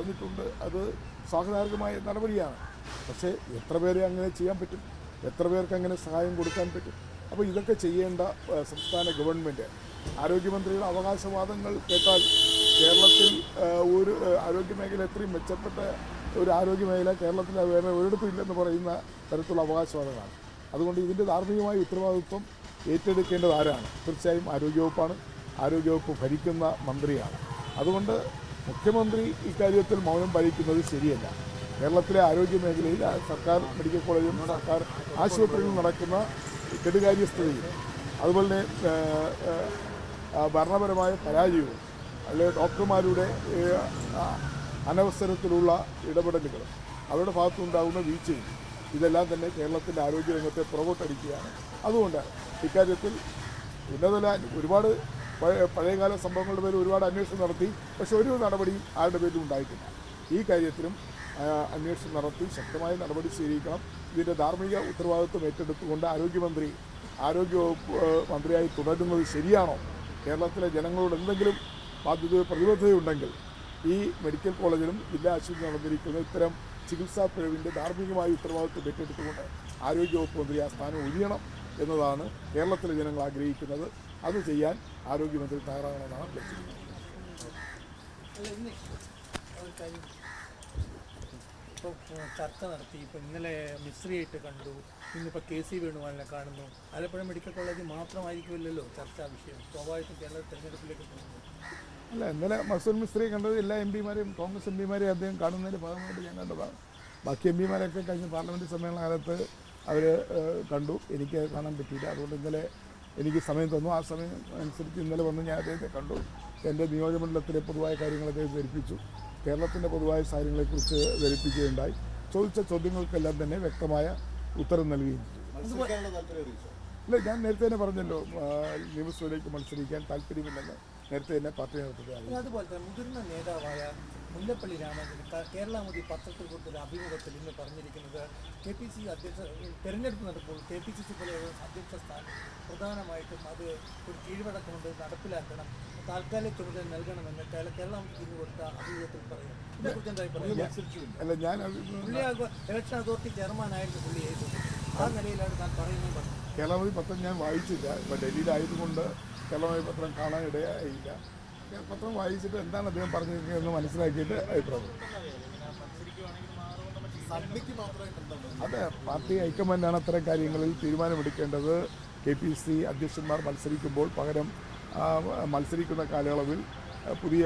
പറഞ്ഞിട്ടുണ്ട്. അത് സ്വാഗതാർഹമായ നടപടിയാണ്. പക്ഷേ എത്ര പേരെ അങ്ങനെ ചെയ്യാൻ പറ്റും? എത്ര പേർക്ക് അങ്ങനെ സഹായം കൊടുക്കാൻ പറ്റും? അപ്പോൾ ഇതൊക്കെ ചെയ്യേണ്ട സംസ്ഥാന ഗവൺമെന്റ്. ആരോഗ്യമന്ത്രിയുടെ അവകാശവാദങ്ങൾ കേട്ടാൽ കേരളത്തിൽ ഒരു ആരോഗ്യ മേഖല എത്രയും മെച്ചപ്പെട്ട ഒരു ആരോഗ്യ മേഖല കേരളത്തിൽ വേറെ ഒരിടത്തും ഇല്ലെന്ന് പറയുന്ന തരത്തിലുള്ള അവകാശവാദങ്ങളാണ്. അതുകൊണ്ട് ഇതിന്റെ ധാർമ്മികമായ ഉത്തരവാദിത്വം ഏറ്റെടുക്കേണ്ടത് ആരാണ്? തീർച്ചയായും ആരോഗ്യവകുപ്പാണ്. ആരോഗ്യവകുപ്പ് ഭരിക്കുന്ന മന്ത്രിയാണ്. അതുകൊണ്ട് മുഖ്യമന്ത്രി ഇക്കാര്യത്തിൽ മൗനം പാലിക്കുന്നത് ശരിയല്ല. കേരളത്തിലെ ആരോഗ്യ മേഖലയിൽ സർക്കാർ മെഡിക്കൽ കോളേജും സർക്കാർ ആശുപത്രികളിലും നടക്കുന്ന കെടുകാര്യസ്ഥതയും അതുപോലെ തന്നെ ഭരണപരമായ പരാജയവും അല്ലെങ്കിൽ ഡോക്ടർമാരുടെ അനവസരത്തിലുള്ള ഇടപെടലുകൾ അവരുടെ ഭാഗത്തുണ്ടാകുന്ന വീഴ്ചയും ഇതെല്ലാം തന്നെ കേരളത്തിന്റെ ആരോഗ്യരംഗത്തെ പുറകോട്ടടിക്കുകയാണ്. അതുകൊണ്ട് ഇക്കാര്യത്തിൽ ഉന്നതല ഒരുപാട് പഴയകാല സംഭവങ്ങളുടെ പേരിൽ ഒരുപാട് അന്വേഷണം നടത്തി പക്ഷെ ഒരു നടപടിയും ആരുടെ പേരിലും ഉണ്ടായിട്ടില്ല. ഈ കാര്യത്തിലും അന്വേഷണം നടത്തി ശക്തമായ നടപടി സ്വീകരിക്കണം. ഇതിന്റെ ധാർമ്മിക ഉത്തരവാദിത്വം ഏറ്റെടുത്തുകൊണ്ട് ആരോഗ്യമന്ത്രി ആരോഗ്യവകുപ്പ് മന്ത്രിയായി തുടരുന്നത് ശരിയാണോ? കേരളത്തിലെ ജനങ്ങളോട് എന്തെങ്കിലും ബാധ്യത പ്രതിബദ്ധതയുണ്ടെങ്കിൽ ഈ മെഡിക്കൽ കോളേജിലും ജില്ലാ ആശുപത്രി നടന്നിരിക്കുന്ന ഇത്തരം ചികിത്സാ പിഴവിന്റെ ധാർമ്മികമായ ഉത്തരവാദിത്വം ഏറ്റെടുത്തുകൊണ്ട് ആരോഗ്യവകുപ്പ് മന്ത്രി ആ സ്ഥാനം ഒഴിയണം എന്നതാണ് കേരളത്തിലെ ജനങ്ങൾ ആഗ്രഹിക്കുന്നത്. അത് ചെയ്യാൻ ആരോഗ്യമന്ത്രി തയ്യാറാകണമെന്നാണ് അഭ്യർത്ഥിക്കുന്നത്. ഇപ്പോൾ ചർച്ച നടത്തി. ഇപ്പോൾ ഇന്നലെ മിശ്രിയായിട്ട് കണ്ടു. ഇന്നിപ്പോൾ കെ സി വേണുഗോപാലിനെ കാണുന്നു. ആലപ്പുഴ മെഡിക്കൽ കോളേജ് മാത്രമായിരിക്കുമല്ലോ ചർച്ചാ വിഷയം. സ്വാഭാവികമായിട്ടും കേരള തെരഞ്ഞെടുപ്പിലേക്ക് പോകുന്നു. അല്ല ഇന്നലെ മസൂർ മിസ്ത്രി കണ്ടത് എല്ലാ എം പിമാരെയും കോൺഗ്രസ് എം പിമാരെയും അദ്ദേഹം കാണുന്നതിന്റെ ഭാഗമായിട്ട് ഞാൻ കണ്ടതാണ് ബാക്കി എം പിമാരൊക്കെ കഴിഞ്ഞ പാർലമെന്റ് സമ്മേളന കാലത്ത് അവർ കണ്ടു. എനിക്ക് കാണാൻ പറ്റിയില്ല. അതുകൊണ്ട് ഇന്നലെ എനിക്ക് സമയം തന്നു. ആ സമയം അനുസരിച്ച് ഇന്നലെ വന്ന് ഞാൻ അദ്ദേഹത്തെ കണ്ടു. എന്റെ നിയോജകമണ്ഡലത്തിലെ പൊതുവായ കാര്യങ്ങൾ അദ്ദേഹം ധരിപ്പിച്ചു. കേരളത്തിന്റെ പൊതുവായ കാര്യങ്ങളെക്കുറിച്ച് ധരിപ്പിക്കുകയുണ്ടായി. ചോദിച്ച ചോദ്യങ്ങൾക്കെല്ലാം തന്നെ വ്യക്തമായ ഉത്തരം നൽകുകയും ചെയ്തു. ഇല്ല ഞാൻ നേരത്തെ തന്നെ പറഞ്ഞല്ലോ നിയമസഭയിലേക്ക് മത്സരിക്കാൻ താല്പര്യമില്ലെന്ന്. നേരത്തെ തന്നെ പാർട്ടി നേതൃത്വത്തെ അറിയിച്ചു പിന്നെ അതുപോലെ തന്നെ മുതിർന്ന നേതാവായ മുല്ലപ്പള്ളി രാമചന്ദ്രൻ കേരള മോദി പത്രത്തിൽ കൊടുത്തൊരു അഭിമുഖത്തിൽ ഇന്ന് പറഞ്ഞിരിക്കുന്നത് കെ പി സി അധ്യക്ഷ തെരഞ്ഞെടുപ്പ് നടക്കുമ്പോൾ കെ പി സി സി പോലെ അധ്യക്ഷ സ്ഥാനം പ്രധാനമായിട്ടും അത് ഒരു കീഴ്വഴക്കം കൊണ്ട് നടപ്പിലാക്കണം താൽക്കാലിക ചുമതല നൽകണമെന്ന് കേരള കേരള മോദി ഇന്ന് കൊടുത്ത അഭിമുഖത്തിൽ പറയുന്നു. ഇതിനെക്കുറിച്ച് എന്താ പറയുക? ഞാൻ അത് പുള്ളി ആകെ ഇലക്ഷൻ അതോറിറ്റി ചെയർമാനായിരുന്നു പുള്ളി ആ നിലയിലാണ് താൻ പറയുന്നത്. കേരള മോദി പത്രം ഞാൻ വായിച്ചില്ല. ഇപ്പം ഡൽഹിയിലായതുകൊണ്ട് കേരളമതി പത്രം കാണാൻ ഇടയായില്ല. പത്രം വായിച്ചിട്ട് എന്താണ് അദ്ദേഹം പറഞ്ഞിരിക്കുന്നതെന്ന് മനസ്സിലാക്കിയിട്ട് അഭിപ്രായം. അതെ പാർട്ടി ഹൈക്കമാൻഡാണ് അത്തരം കാര്യങ്ങളിൽ തീരുമാനമെടുക്കേണ്ടത്. കെ പി സി അധ്യക്ഷന്മാർ മത്സരിക്കുമ്പോൾ പകരം മത്സരിക്കുന്ന കാലയളവിൽ പുതിയ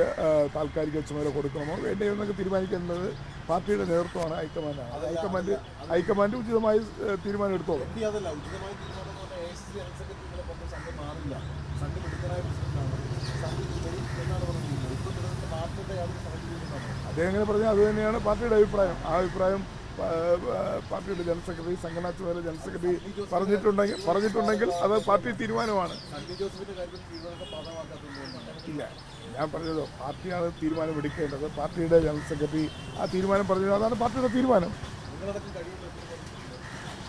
താൽക്കാലിക ചുമതല കൊടുക്കണമോ വേണ്ടയോ എന്നൊക്കെ തീരുമാനിക്കേണ്ടത് പാർട്ടിയുടെ നേതൃത്വമാണ് ഹൈക്കമാൻഡാണ്. ഹൈക്കമാൻഡ് ഹൈക്കമാൻഡ് ഉചിതമായി തീരുമാനം എടുത്തോളും അതല്ല ഉചിതമായ തീരുമാനം എന്ന് പറഞ്ഞാൽ A I C C general സെക്രട്ടറികളെ പറഞ്ഞ സംഘം മാറില്ല സംഘം എടുക്കാനായ പ്രസിഡന്റാണ് സംഘം വരും എന്നാണ് പറഞ്ഞിരിക്കുന്നത് ഇപ്പോൾ നിലനിൽക്കുന്ന പാർട്ടിയുടെ യാതൊരു സാഹചര്യമില്ലെന്നാണ് അദ്ദേഹം എങ്ങനെ പറഞ്ഞാൽ അത് തന്നെയാണ് പാർട്ടിയുടെ അഭിപ്രായം. ആ അഭിപ്രായം പാർട്ടിയുടെ ജനറൽ സെക്രട്ടറി സംഘടനാ ചുമതല ജനറൽ സെക്രട്ടറി പറഞ്ഞിട്ടുണ്ടെങ്കിൽ പറഞ്ഞിട്ടുണ്ടെങ്കിൽ അത് പാർട്ടി തീരുമാനമാണ്. ഇല്ല. ഞാൻ പറഞ്ഞത് പാർട്ടിയാണ് തീരുമാനം എടുക്കേണ്ടത്. പാർട്ടിയുടെ ജനറൽ സെക്രട്ടറി ആ തീരുമാനം പറഞ്ഞത് അതാണ് പാർട്ടിയുടെ തീരുമാനം.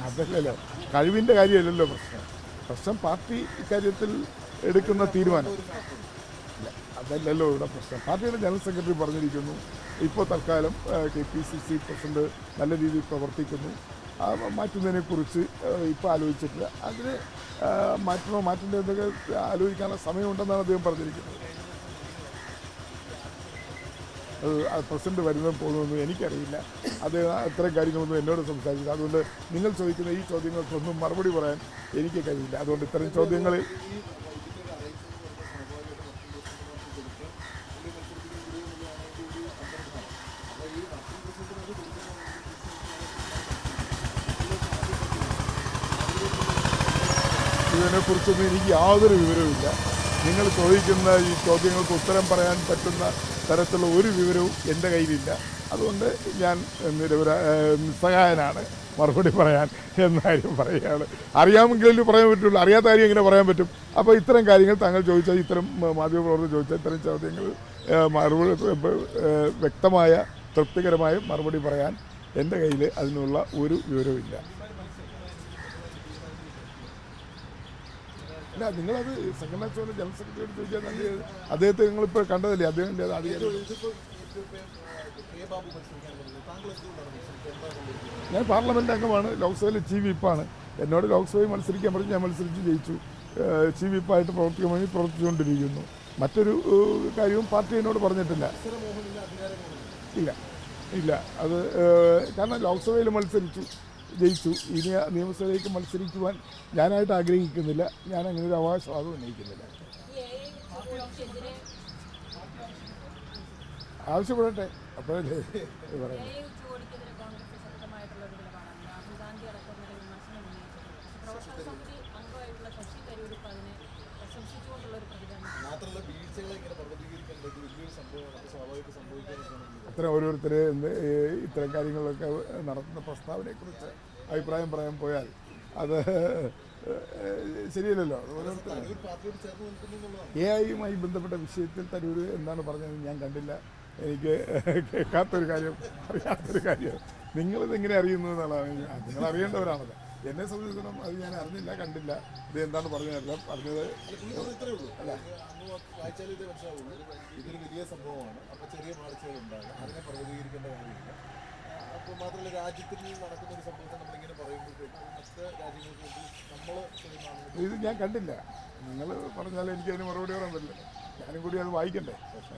അതല്ലല്ലോ. കഴിവിന്റെ കാര്യമല്ലല്ലോ പ്രശ്നം. പ്രശ്നം പാർട്ടി ഇക്കാര്യത്തിൽ എടുക്കുന്ന തീരുമാനം. അതല്ലല്ലോ ഇവിടെ പ്രശ്നം. പാർട്ടിയുടെ ജനറൽ സെക്രട്ടറി പറഞ്ഞിരിക്കുന്നു. ഇപ്പോൾ തൽക്കാലം K P C C president നല്ല രീതിയിൽ പ്രവർത്തിക്കുന്നു. മാറ്റുന്നതിനെക്കുറിച്ച് ഇപ്പോൾ ആലോചിച്ചിട്ടില്ല. അതിന് മാറ്റണോ മാറ്റേണ്ട എന്തൊക്കെ ആലോചിക്കാനുള്ള സമയമുണ്ടെന്നാണ് അദ്ദേഹം പറഞ്ഞിരിക്കുന്നത്. പ്രസിഡന്റ് വരുന്നതും പോകുന്നതെന്നും എനിക്കറിയില്ല. അത് അത്തരം കാര്യങ്ങളൊന്നും എന്നോട് സംസാരിച്ചില്ല. അതുകൊണ്ട് നിങ്ങൾ ചോദിക്കുന്ന ഈ ചോദ്യങ്ങൾക്കൊന്നും മറുപടി പറയാൻ എനിക്ക് കഴിയില്ല. അതുകൊണ്ട് ഇത്തരം ചോദ്യങ്ങളിൽ ഇതിനെക്കുറിച്ചൊന്നും എനിക്ക് യാതൊരു വിവരവുമില്ല. നിങ്ങൾ ചോദിക്കുന്ന ഈ ചോദ്യങ്ങൾക്ക് ഉത്തരം പറയാൻ പറ്റുന്ന തരത്തിലുള്ള ഒരു വിവരവും എന്റെ കയ്യിലില്ല. അതുകൊണ്ട് ഞാൻ നിരവര നിസ്സഹായനാണ് മറുപടി പറയാൻ എന്ന കാര്യം പറയുകയാണ്. അറിയാമെങ്കിലും പറയാൻ പറ്റുള്ളൂ. അറിയാത്ത കാര്യം എങ്ങനെ പറയാൻ പറ്റും? അപ്പോൾ ഇത്തരം കാര്യങ്ങൾ താങ്കൾ ചോദിച്ചാൽ ഇത്തരം മാധ്യമപ്രവർത്തകർ ചോദിച്ചാൽ ഇത്തരം ചോദ്യങ്ങൾ മറുപടി വ്യക്തമായ തൃപ്തികരമായ മറുപടി പറയാൻ എന്റെ കയ്യിൽ അതിനുള്ള ഒരു വിവരവുമില്ല. ഇല്ല നിങ്ങളത് സെക്കൻഡ് ചുമതല ജനറൽ സെക്രട്ടറിയോട് ചോദിച്ചാൽ അദ്ദേഹത്തെ നിങ്ങളിപ്പോൾ കണ്ടതല്ലേ? എന്താണ് ഞാൻ പാർലമെന്റ് അംഗമാണ് ലോക്സഭയിലെ ചീഫ് വിപ്പാണ് എന്നോട് ലോക്സഭയിൽ മത്സരിക്കാൻ പറഞ്ഞ് ഞാൻ മത്സരിച്ച് ജയിച്ചു. ചീഫ് വിപ്പായിട്ട് പ്രവർത്തിക്കാൻ വേണ്ടി പ്രവർത്തിച്ചുകൊണ്ടിരിക്കുന്നു. മറ്റൊരു കാര്യവും പാർട്ടി എന്നോട് പറഞ്ഞിട്ടില്ല. ഇല്ല ഇല്ല. അത് കാരണം ലോക്സഭയിൽ മത്സരിച്ചു. ജയിച്ചു. ഇനി നിയമസഭയിലേക്ക് മത്സരിക്കുവാൻ ഞാനായിട്ട് ആഗ്രഹിക്കുന്നില്ല. ഞാൻ അങ്ങനെ ഒരു അവകാശവാദം ഉന്നയിക്കുന്നില്ല. ആവശ്യപ്പെടട്ടെ. അപ്പോഴല്ലേ ഇത് പറയാം മാത്രമല്ല വീഴ്ചകളെ ഇങ്ങനെ പർവതീകരിക്കാൻ ഇത് ഓരോരുത്തർ ഇത്തരം കാര്യങ്ങളൊക്കെ നടത്തുന്ന പ്രസ്താവനയെക്കുറിച്ച് അഭിപ്രായം പറയാൻ പോയാൽ അത് ശരിയല്ലല്ലോ. എ ഐയുമായി ബന്ധപ്പെട്ട വിഷയത്തിൽ തരൂർ എന്താണ് പറഞ്ഞത് ഞാൻ കണ്ടില്ല. എനിക്ക് കേൾക്കാത്തൊരു കാര്യം അറിയാത്തൊരു കാര്യം. നിങ്ങളിതെങ്ങനെ അറിയുന്നു എന്നുള്ളതാണ്. നിങ്ങൾ അറിയേണ്ടവരാണല്ലോ എന്നെ സംബന്ധിച്ചിടത്തോളം അത് ഞാൻ അറിഞ്ഞില്ല കണ്ടില്ല. ഇത് എന്താണ് പറഞ്ഞതല്ല പറഞ്ഞത് അല്ല വായിച്ചാൽ ഇത് മനസ്സിലാവുള്ളൂ. ഇതൊരു വലിയ സംഭവമാണ്. അപ്പോൾ ചെറിയ പാളിച്ചകൾ ഉണ്ടാകും അതിനെ പ്രതികരിക്കേണ്ട കാര്യമില്ല. അപ്പോൾ മാത്രമല്ല രാജ്യത്തിൽ നടക്കുന്ന ഒരു സംഭവത്തെ നമ്മളിങ്ങനെ പറയുമ്പോഴത്തേക്കും മറ്റ് രാജ്യങ്ങൾക്ക് നമ്മൾ ഇത് ഞാൻ കണ്ടില്ല. നിങ്ങൾ പറഞ്ഞാൽ എനിക്ക് അതിന് മറുപടി പറയാൻ പറ്റില്ല. ഞാനും കൂടി അത് വായിക്കണ്ടേ? ഓക്കെ.